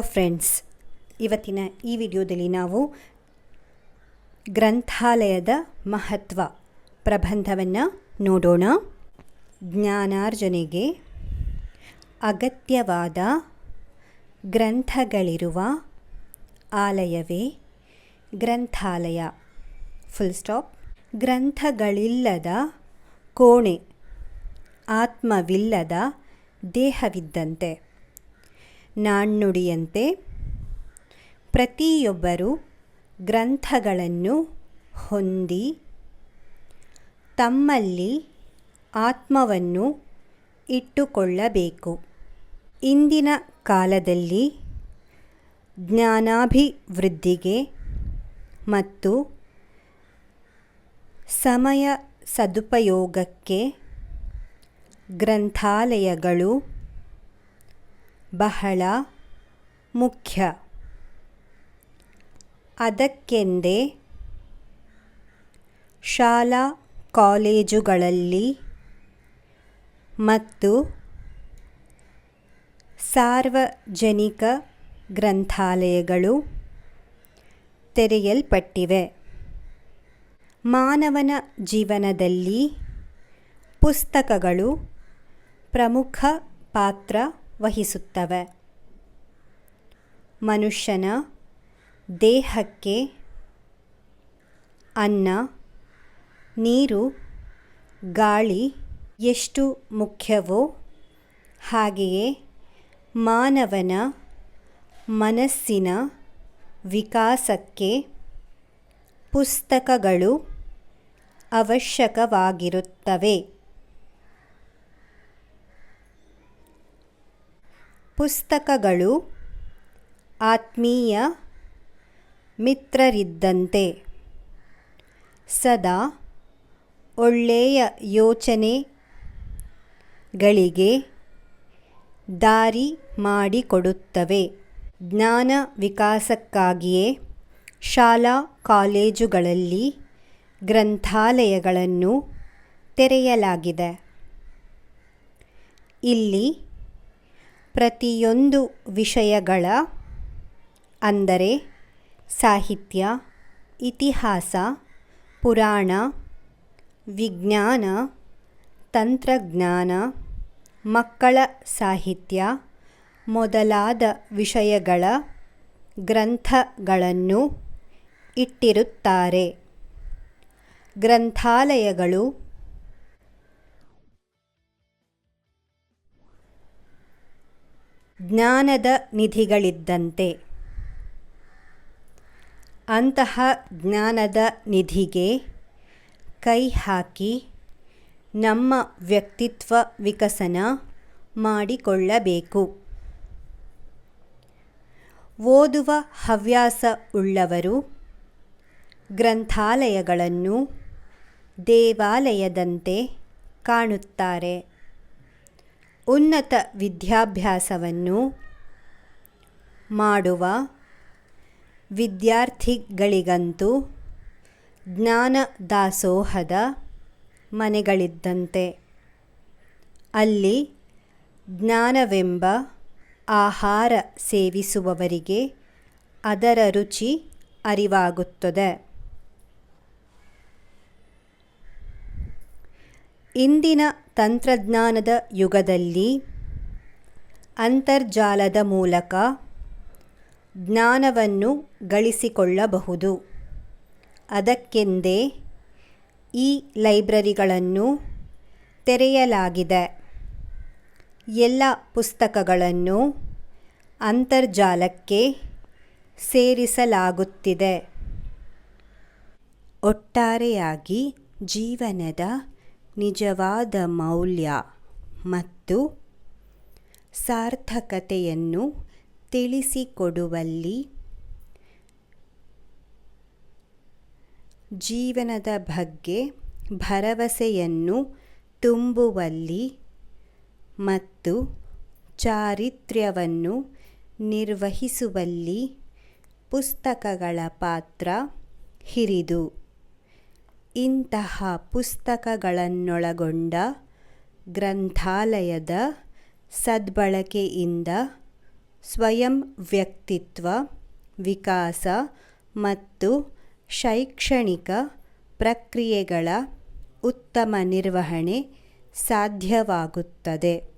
Friends ಇವತ್ತಿನ ಈ ವಿಡಿಯೋದಲ್ಲಿ ನಾವು ಗ್ರಂಥಾಲಯದ ಮಹತ್ವ ಪ್ರಬಂಧವನ್ನು ನೋಡೋಣ. ಜ್ಞಾನಾರ್ಜನೆಗೆ ಅಗತ್ಯವಾದ ಗ್ರಂಥಗಳಿರುವ ಆಲಯವೇ ಗ್ರಂಥಾಲಯ. ಫುಲ್ ಸ್ಟಾಪ್ ಗ್ರಂಥಗಳಿಲ್ಲದ ಕೋಣೆ, ಆತ್ಮವಿಲ್ಲದ ದೇಹವಿದ್ದಂತೆ. ನಾಣ್ಣುಡಿಯಂತೆ ಪ್ರತಿಯೊಬ್ಬರು ಗ್ರಂಥಗಳನ್ನು ಹೊಂದಿ ತಮ್ಮಲ್ಲಿ ಆತ್ಮವನ್ನು ಇಟ್ಟುಕೊಳ್ಳಬೇಕು. ಇಂದಿನ ಕಾಲದಲ್ಲಿ ಜ್ಞಾನಾಭಿವೃದ್ಧಿಗೆ ಮತ್ತು ಸಮಯ ಸದುಪಯೋಗಕ್ಕೆ ಗ್ರಂಥಾಲಯಗಳು ಬಹಳ ಮುಖ್ಯ. ಅದಕ್ಕೆಂದೇ ಶಾಲಾ ಕಾಲೇಜುಗಳಲ್ಲಿ ಮತ್ತು ಸಾರ್ವಜನಿಕ ಗ್ರಂಥಾಲಯಗಳು ತೆರೆಯಲ್ಪಟ್ಟಿವೆ. ಮಾನವನ ಜೀವನದಲ್ಲಿ ಪುಸ್ತಕಗಳು ಪ್ರಮುಖ ಪಾತ್ರ ವಹಿಸುತ್ತವೆ. ಮನುಷ್ಯನ ದೇಹಕ್ಕೆ ಅನ್ನ ನೀರು ಗಾಳಿ ಎಷ್ಟು ಮುಖ್ಯವೋ ಹಾಗೆಯೇ ಮಾನವನ ಮನಸ್ಸಿನ ವಿಕಾಸಕ್ಕೆ ಪುಸ್ತಕಗಳು ಅವಶ್ಯಕವಾಗಿರುತ್ತವೆ. ಪುಸ್ತಕಗಳು ಆತ್ಮೀಯ ಮಿತ್ರರಿದ್ದಂತೆ. ಸದಾ ಒಳ್ಳೆಯ ಯೋಚನೆಗಳಿಗೆ ದಾರಿ ಮಾಡಿಕೊಡುತ್ತವೆ. ಜ್ಞಾನ ವಿಕಾಸಕ್ಕಾಗಿಯೇ ಶಾಲಾ ಕಾಲೇಜುಗಳಲ್ಲಿ ಗ್ರಂಥಾಲಯಗಳನ್ನು ತೆರೆಯಲಾಗಿದೆ. ಇಲ್ಲಿ ಪ್ರತಿಯೊಂದು ವಿಷಯಗಳ ಅಂದರೆ ಸಾಹಿತ್ಯ, ಇತಿಹಾಸ, ಪುರಾಣ, ವಿಜ್ಞಾನ, ತಂತ್ರಜ್ಞಾನ, ಮಕ್ಕಳ ಸಾಹಿತ್ಯ ಮೊದಲಾದ ವಿಷಯಗಳ ಗ್ರಂಥಗಳನ್ನು ಇಟ್ಟಿರುತ್ತಾರೆ. ಗ್ರಂಥಾಲಯಗಳು ಜ್ಞಾನದ ನಿಧಿಗಳಿದ್ದಂತೆ. ಅಂತಹ ಜ್ಞಾನದ ನಿಧಿಗೆ ಕೈ ಹಾಕಿ ನಮ್ಮ ವ್ಯಕ್ತಿತ್ವ ವಿಕಸನ ಮಾಡಿಕೊಳ್ಳಬೇಕು. ಓದುವ ಹವ್ಯಾಸ ಉಳ್ಳವರು ಗ್ರಂಥಾಲಯಗಳನ್ನು ದೇವಾಲಯದಂತೆ ಕಾಣುತ್ತಾರೆ. ಉನ್ನತ ವಿದ್ಯಾಭ್ಯಾಸವನ್ನು ಮಾಡುವ ವಿದ್ಯಾರ್ಥಿಗಳಿಗಂತೂ ಜ್ಞಾನ ದಾಸೋಹದ ಮನೆಗಳಿದ್ದಂತೆ. ಅಲ್ಲಿ ಜ್ಞಾನವೆಂಬ ಆಹಾರ ಸೇವಿಸುವವರಿಗೆ ಅದರ ರುಚಿ ಅರಿವಾಗುತ್ತದೆ. ಇಂದಿನ ತಂತ್ರಜ್ಞಾನದ ಯುಗದಲ್ಲಿ ಅಂತರ್ಜಾಲದ ಮೂಲಕ ಜ್ಞಾನವನ್ನು ಗಳಿಸಿಕೊಳ್ಳಬಹುದು. ಅದಕ್ಕೆಂದೇ ಈ ಲೈಬ್ರರಿಗಳನ್ನು ತೆರೆಯಲಾಗಿದೆ. ಎಲ್ಲ ಪುಸ್ತಕಗಳನ್ನು ಅಂತರ್ಜಾಲಕ್ಕೆ ಸೇರಿಸಲಾಗುತ್ತಿದೆ. ಒಟ್ಟಾರೆಯಾಗಿ ಜೀವನದ ನಿಜವಾದ ಮೌಲ್ಯ ಮತ್ತು ಸಾರ್ಥಕತೆಯನ್ನು ತಿಳಿಸಿಕೊಡುವಲ್ಲಿ ಜೀವನದ ಬಗ್ಗೆ ಭರವಸೆಯನ್ನು ತುಂಬುವಲ್ಲಿ ಮತ್ತು ಚಾರಿತ್ರ್ಯವನ್ನು ನಿರ್ವಹಿಸುವಲ್ಲಿ ಪುಸ್ತಕಗಳ ಪಾತ್ರ ಹಿರಿದು. ಇಂತಹ ಪುಸ್ತಕಗಳನ್ನೊಳಗೊಂಡ ಗ್ರಂಥಾಲಯದ ಸದ್ಬಳಕೆಯಿಂದ ಸ್ವಯಂ ವ್ಯಕ್ತಿತ್ವ ವಿಕಾಸ ಮತ್ತು ಶೈಕ್ಷಣಿಕ ಪ್ರಕ್ರಿಯೆಗಳ ಉತ್ತಮ ನಿರ್ವಹಣೆ ಸಾಧ್ಯವಾಗುತ್ತದೆ.